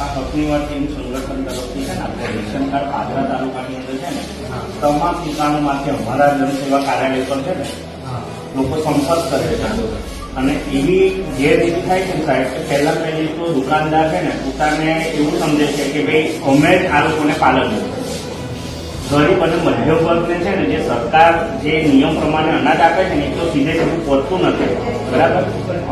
આ હકીમત એમ સંગઠન તરફથી છે ને આપણે રેશન કાર્ડ પાદરા તાલુકાની અંદર છે ને તમામ દુકાનોમાંથી અમારા જનસેવા કાર્યાલય પર છે ને લોકો સંપર્ક કરે છે. અને એવી જે રીતે થાય છે સાહેબ કે પહેલા પહેલી તો દુકાનદાર છે ને પોતાને એવું સમજે છે કે ભાઈ અમે જ આ લોકોને પાલન ગરીબ અને મધ્યમ વર્ગને છે ને જે સરકાર જે નિયમ પ્રમાણે અનાજ આપે છે ને એ તો સીધે સીધું પહોંચતું નથી. બરાબર?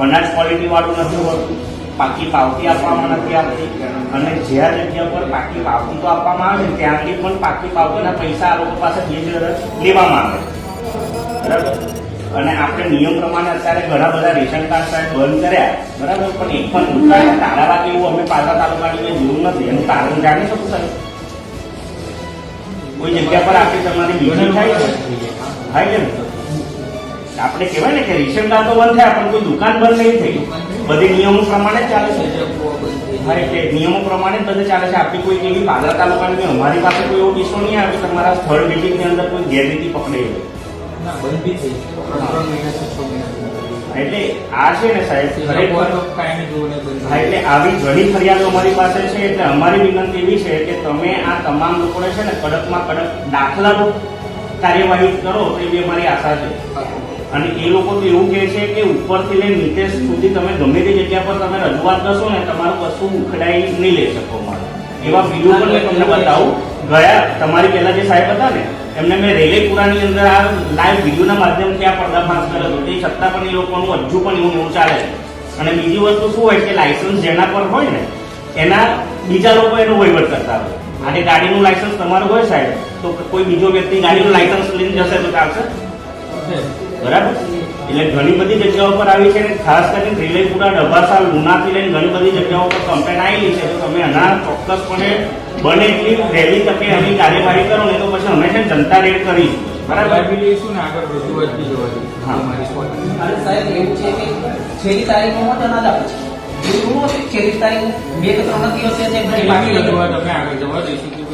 અનાજ ક્વોલિટી વાળું નથી હોતું. પાકી પાવતી આપવામાં નથી આવતી. અને જ્યાં જગ્યા પર પાકી પાવતી તો આપવામાં આવે ત્યાંથી ત્યાં પણ પાકી પાવતીના પૈસા આ લોકો પાસે લેવામાં આવે. બરાબર? અને આપણે નિયમ પ્રમાણે અત્યારે ઘણા બધા રેશન કાર્ડ સાહેબ બંધ કર્યા. બરાબર? પણ એક પણ દુકાન તાળા વાગે એવું અમે પાછા તાલુકાની જોયું નથી. એનું કારણ જાણી શકું સાહેબ? કોઈ જગ્યા પર આપણી તમારી બીજી થાય છે? થાય છે આપણે કહેવાય ને કે રેશન કાર્ડ તો બંધ થયા પણ કોઈ દુકાન બંધ નહીં થઈ બધી નિયમો પ્રમાણે જ ચાલે છે. હા એટલે નિયમો પ્રમાણે બધે ચાલે છે. આપણી કોઈ એવી પાદરા તાલુકાની અમારી પાસે કોઈ એવો કિસ્સો નહીં આવે કે તમારા સ્થળ મિટિંગની અંદર કોઈ ગેરરીતિ પકડે હોય એટલે આ છે ને સાહેબ એટલે આવી ઘણી ફરિયાદો અમારી પાસે છે એટલે અમારી વિનંતી એવી છે કે તમે આ તમામ લોકોને છે ને કડકમાં કડક દાખલારૂપ કાર્યવાહી કરો તો એવી અમારી આશા છે. અને એ લોકો તો એવું કહે છે કે ઉપરથી લઈને નીચે સુધી તમે ગમે તે જગ્યા પર તમે રજૂઆત કરશો ને, તમારું કશું ઉખડાઈ નહીં લઈ શકો મારે એવા વીડિયો પણ મેં તમને બતાવું. ગયા તમારી પહેલા જે સાહેબ હતા ને, એમને મેં રેલેપુરાની અંદર આ લાઈવ વિડીયોના માધ્યમથી આ પર્દાફાશ કર્યો હતો. તે છતાં પણ એ લોકોનું હજુ પણ એવું એવું ચાલે છે. અને બીજી વસ્તુ શું હોય કે લાયસન્સ જેના પર હોય ને, એના બીજા લોકો એનો વહીવટ કરતા હોય. અને ગાડીનું લાયસન્સ તમારું હોય સાહેબ, તો કોઈ બીજો વ્યક્તિ ગાડીનું લાયસન્સ લઈને જશે તો ચાલશે? બરાબર? એટલે ઘણી બધી જગ્યાઓ પર આવી છે અને ખાસ કરીને રિલેપુરા ડબ્બાસા લુનાથી લઈને ઘણી બધી જગ્યાઓ પર કમ્પ્લેન આવેલી છે. તો તમે આના ચોક્કસપણે બને એટલી વહેલી તકે એની કાર્યવાહી કરો ને તો પછી અમે છે જનતા રેડ કરી બરાબર? લઈશું ને આગળ વધુ બી જવા દઈએ હા. અને સાહેબ એવું છે કે છેલ્લી તારીખમાં મત અનાજ આપે છે છેલ્લી તારીખ બે કે ત્રણ દિવસે છે અમે આગળ જવા દઈશું.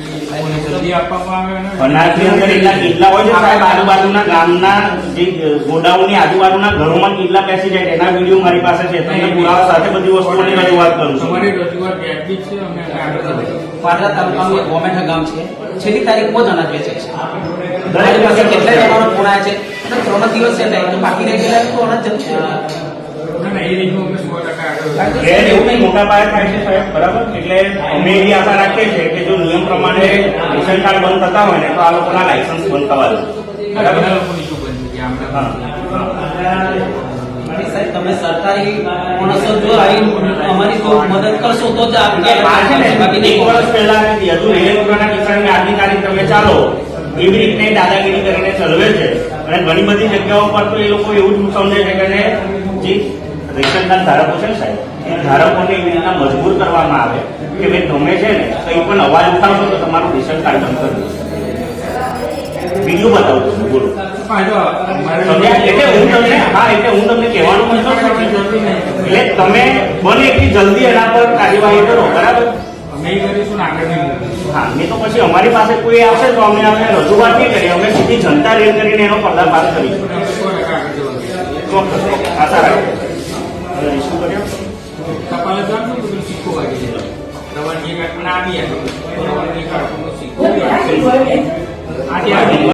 જલ્દી આપવામાં આવે અનાજની અંદર એટલા કેટલા હોય છે? સાહેબ આજુબાજુના ગામના જે ગોડાઉનની આજુબાજુના ઘરોમાં કેટલા બેસી જાય એના વીડિયો મારી પાસે છે. તમને પુરાવા સાથે બધી વસ્તુઓની રજૂઆત કરું છું. તમારી રજૂઆત વ્યાજબી છે અમે આગળ પાદરા તાલુકાનું ગોમેઠા ગામ છે. છેલ્લી તારીખમાં જ અનાજ વેચાય છે. દરેક પાસે જવાનો છે? અને ત્રણ દિવસ છે તો બાકી રહી ગયેલા તો અનાજ એ ગેર એવું નહીં મોટા પાયે થાય છે સાહેબ બરાબર? એટલે અમે એવી આશા રાખીએ છીએ કે જો નિયમ પ્રમાણે રેશન કાર્ડ બંધ થતા હોય ને તો આ લોકોના લાયસન્સ બંધ થવા દે. બરાબર? તમે સરકારી માણસો જો આવી અમારી તો મદદ કરશો તો જ આપણે આ છે ને એક વર્ષ પહેલા હજુ રેલવે કિસ્સાની આજની તારીખ તમે ચાલો એવી રીતે દાદાગીરી કરીને ચલવે છે. અને ઘણી બધી જગ્યાઓ પર તો એ લોકો એવું જ સમજે છે કે જે કાર્ડ ધારકો છે ને સાહેબ, એ ધારકોને એવી રીતના મજબૂર કરવામાં આવે કે ભાઈ તમે છે ને કંઈ પણ અવાજ ઉઠાવશો તો તમારું રેશન કાર્ડ બંધ કરી દેશે બીજું બતાવું છું, બોલો. હું તમને, હા, એટલે હું તમને કહેવાનું મતલબ? એટલે તમે બને એટલી જલ્દી એના પર કાર્યવાહી કરો, બરાબર? અમે કરીશું ને આગળ હા નહીં તો પછી અમારી પાસે કોઈ આવશે તો અમે અમે રજૂઆત નહીં કરીએ. અમે સીધી જનતા રેલ કરીને એનો પર્દાફાશ કરીશું. ચોક્કસ. આશા રાખીએ ઈશ્યુ કર્યો? જાણશો તો સિક્કો વાગી જાય રવાની એક આવી આવે રવાની એક સિક્કો